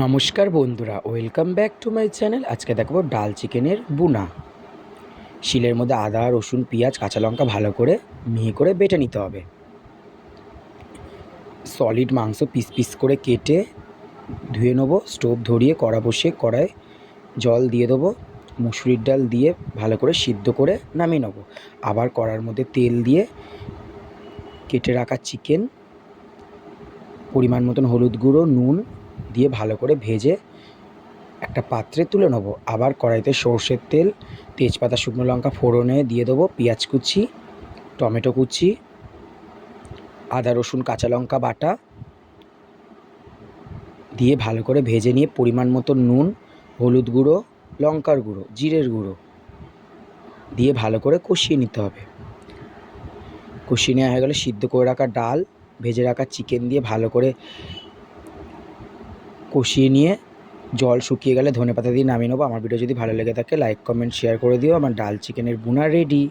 নমস্কার বন্ধুরা, welcome back to my channel. আজকে দেখাবো ডাল চিকেনের বুনা। শিলের মধ্যে আদা, রসুন, পেঁয়াজ, কাঁচা লঙ্কা ভালো করে মিহি করে বেটে নিতে হবে। সলিড মাংস পিস পিস করে কেটে ধুয়ে নেব স্টোভ ধরিয়ে কড়া বসিয়ে কড়ায় জল দিয়ে দেবো, মুসুরির ডাল দিয়ে ভালো করে সিদ্ধ করে নামিয়ে নেব। আবার কড়ার মধ্যে তেল দিয়ে কেটে রাখা চিকেন পরিমাণ মতন হলুদ গুঁড়ো, নুন দিয়ে ভালো করে ভেজে একটা পাত্রে তুলে নেব। আবার কড়াইতে সর্ষের তেল, তেজপাতা, শুকনো লঙ্কা ফোড়নে দিয়ে দেবো, পেঁয়াজ কুচি, টমেটো কুচি, আদা, রসুন, কাঁচা লঙ্কা বাটা দিয়ে ভালো করে ভেজে নিয়ে পরিমাণ মতো নুন, হলুদ গুঁড়ো, লঙ্কার গুঁড়ো, জিরের গুঁড়ো দিয়ে ভালো করে কষিয়ে নিতে হবে। কষিয়ে নেওয়া হয়ে গেলে সিদ্ধ করে রাখা ডাল, ভেজে রাখা চিকেন দিয়ে ভালো করে কষিয়ে নিয়ে জল শুকিয়ে গেলে ধনে পাতা দিয়ে নামিয়ে নেব। আমার ভিডিও যদি ভালো লেগে থাকে লাইক কমেন্ট শেয়ার করে দিও। আমার ডাল চিকেনের বুনা রেডি